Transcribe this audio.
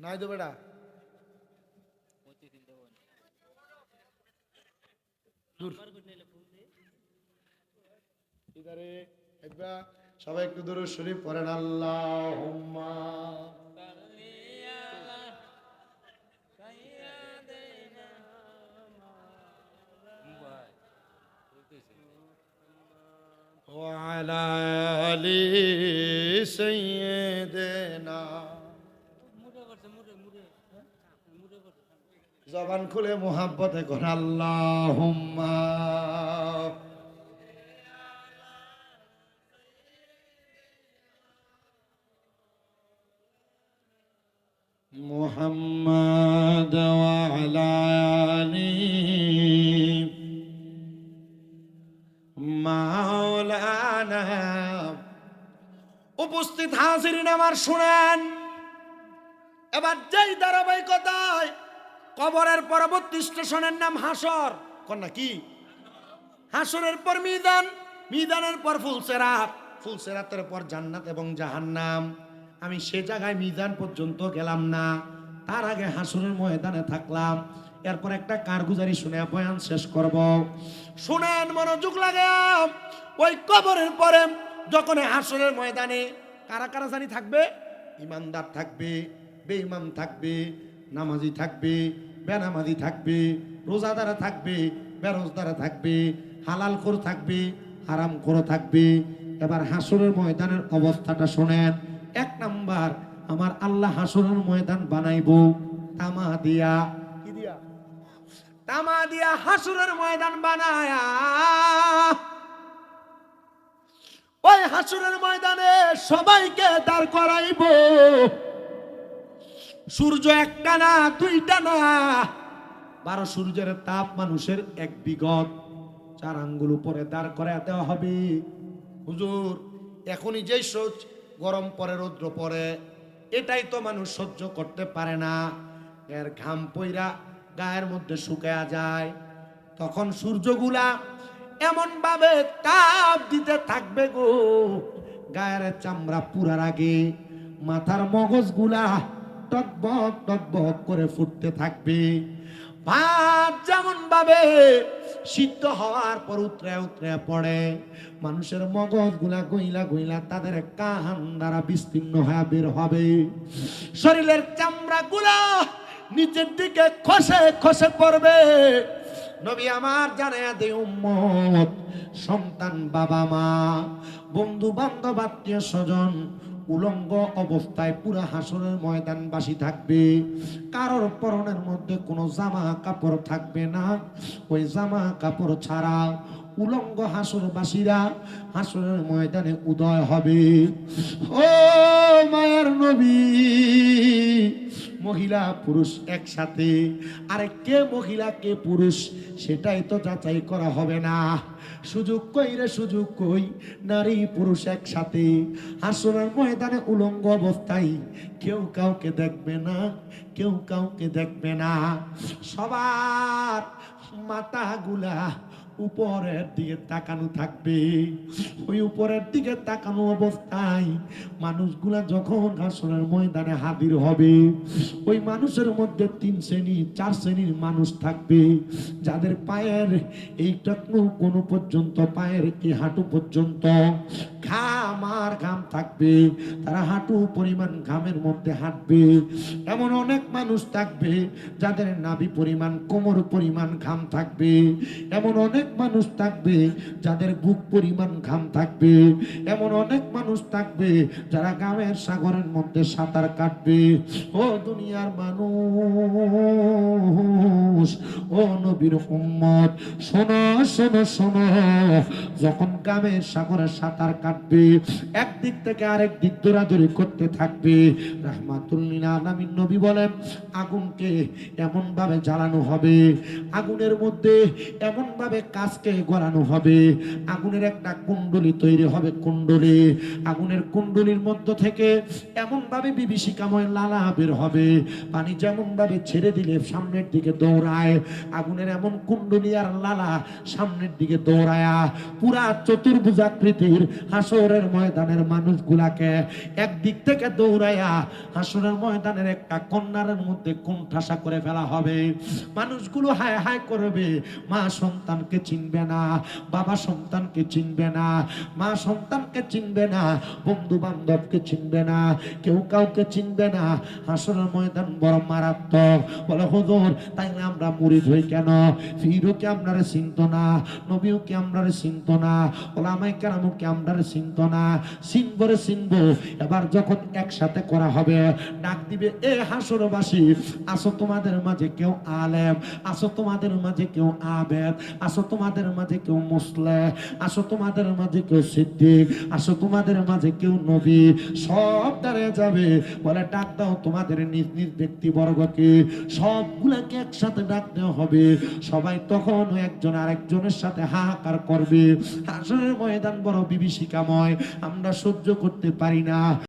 নাই তো বেটা দূর ইদারে একবার সবাই একটু দূর শরীফ পড়েন আল্লাহ وعلى آل سيدنا জবান খুলে মোহাব্বতে কর আল্লাহ মোহাম্মদ আলি মাওলানা। উপস্থিত হাজিরিন আমার শুনেন। এবার যেই ধারাবাহিকতায় কবরের পরবর্তী স্টেশনের নাম হাসর। কন্যা, কি? হাসরের পর মিদান মিদানের পর ফুলসেরাত। ফুলসেরাতের পর জান্নাত এবং জাহান্নাম। আমি সে জায়গায় মিজান পর্যন্ত গেলাম না। তার আগে হাসরের ময়দানে থাকলাম। এরপর একটা কারগুজারি শুনে বয়ান শেষ করব। শুনেন, মনোযোগ লাগে ওই কবরের পরে যখন হাসরের ময়দানে কারা কারা জানি থাকবে? ইমানদার থাকবে, বেঈমান থাকবে নামাজি থাকবে, বেনামাজি থাকবে, রোজাদারা থাকবে, বেরোজদারা থাকবে হালাল কর থাকবে হারাম করে থাকবে। এবার হাসরের ময়দানের অবস্থাটা শোনেন। এক নাম্বার, আমার আল্লাহ হাসরের ময়দান বানাইবো। তামা দিয়া। কি দিয়া? তামা দিয়া হাসরের ময়দান বানায়া। ওই হাসুরের ময়দানে সবাইকে দাঁড় করাইব। সূর্য একটা না, দুইটা না। বারো সূর্যের তাপ মানুষের এক বিগত। চার আঙ্গুল উপরে দাঁড় করে দেওয়া হবে। হুজুর, এখনই যেই সোচ গরম পরে, রৌদ্র পরে, এটাই তো মানুষ সহ্য করতে পারে না। এর ঘাম পইরা গায়ের মধ্যে শুকায়া যায়। তখন সূর্যগুলা এমন ভাবে তাপ দিতে থাকবে গো। গায়ের চামড়া পুরার আগে মাথার মগজগুলা টকবক টকবক করে ফুটতে থাকবে। ভাত যেমন ভাবে সিদ্ধ হওয়ার পর উতরে উতরে পড়ে, মানুষের মগজগুলা গইলা গইলা তাদের কান দ্বারা বিস্তীর্ণ হয়ে বের হবে। শরীরের চামড়া গুলা নিচের দিকে খসে খসে পড়বে। নবী আমার জানায়া দে উম্মত, সন্তান বাবা মা বন্ধু বান্ধব আত্মীয় স্বজন উলঙ্গ অবস্থায় পুরা হাসনের ময়দানবাসী থাকবে। কারোর পরনের মধ্যে কোনো জামা কাপড় থাকবে না। ওই জামা কাপড় ছাড়া উলঙ্গ হাসরবাসীরা হাসনের ময়দানে উদয় হবে। ও মায়ার নবী মহিলা, পুরুষ একসাথে। আরে কে মহিলা, কে পুরুষ, সেটাই তো যাচাই করা হবে না। সুযোগ কই রে, সুযোগ কই? নারী, পুরুষ একসাথে। হাসনের ময়দানে উলঙ্গ অবস্থায় কেউ কাউকে দেখবে না, কেউ কাউকে দেখবে না। সবার মাথাগুলা উপরের দিকে তাকানো থাকবে। ওই উপরের দিকে তাকানো অবস্থায় মানুষগুলা যখন আসনের ময়দানে হাজির হবে, ওই মানুষের মধ্যে তিন শ্রেণি, চার শ্রেণির মানুষ থাকবে। যাদের পায়ের এই এইটা কোনো পর্যন্ত, পায়ের এই হাঁটু পর্যন্ত ঘাম আর ঘাম থাকবে, তারা হাঁটু পরিমাণ ঘামের মধ্যে হাঁটবে। এমন অনেক মানুষ থাকবে, যাদের নাভি পরিমাণ, কোমর পরিমাণ ঘাম থাকবে। এমন অনেক মানুষ থাকবে, যাদের বুক পরিমাণ ঘাম থাকবে। এমন অনেক মানুষ থাকবে, যারা গামের সাগরের মধ্যে সাঁতার কাটবে। ও দুনিয়ার মানুষ, ও নবীর উম্মত, শোনো শোনো শোনো। যখন গামের সাগরে সাঁতার কাটবে একদিক থেকে আরেক দিক দৌড়াদৌড়ি করতে থাকবে। রাহমাতুল্লিল আলামিন নবী বলেন, আগুনকে এমন ভাবে জ্বালানো হবে, আগুনের মধ্যে এমন ভাবে কাজকে গড়ানো হবে, আগুনের একটা কুণ্ডলি তৈরি হবে কুণ্ডলি, আগুনের কুণ্ডলির মধ্য থেকে এমন ভাবে বিভীষিকাময় লালা বের হবে, পানি যেমন ভাবে ছেড়ে দিলে সামনের দিকে দৌড়ায়, আগুনের এমন কুণ্ড আর লালা সামনের দিকে দৌড়ায়া, পুরা চতুর্ভুজাকৃতির হাসরের ময়দানের মানুষগুলাকে একদিক থেকে দৌড়ায়া হাসরের ময়দানের একটা কন্যারের মধ্যে কোণঠাসা করে ফেলা হবে। মানুষগুলো হায় হায় করবে, মা সন্তানকে চিনবে না, বাবা সন্তানকে চিনবে না, মা সন্তানকে চিনবে না বন্ধু বান্ধবকে চিনবে না, কেউ কাউকে চিনবে না। হাসরের ময়দান বড় মারাত্মক। বলে, হুজুর, তাইলে আমরা মুরিদ হই কেন? ফিরও কি আপনারে চিনত না? নবীও কি আমরা চিনত না? ওলামাই কেরামও কি আপনারে চিনত না? চিনবরে চিনব এবার যখন একসাথে করা হবে, ডাক দিবে, এ হাসরবাসী, আসো তোমাদের মাঝে কেউ আলেম, আসো তোমাদের মাঝে কেউ আবেদ, আসো তোমাদের মাঝে কেউ মুসলে, আসো তোমাদের মাঝে কেউ সিদ্দিক, আসো তোমাদের মাঝে কেউ নবী। সব দাঁড়িয়ে যাবে, বলে, ডাক দাও তোমাদের নিজ নিজ ব্যক্তিবর্গকে সবগুলাকে একসাথে ডাক দেওয়া হবে। সবাই তখন একজন আরেকজনের সাথে হাহাকার করবে। আসলে ময়দান বড় বিভীষিকাময়। আমরা সহ্য করতে পারি না।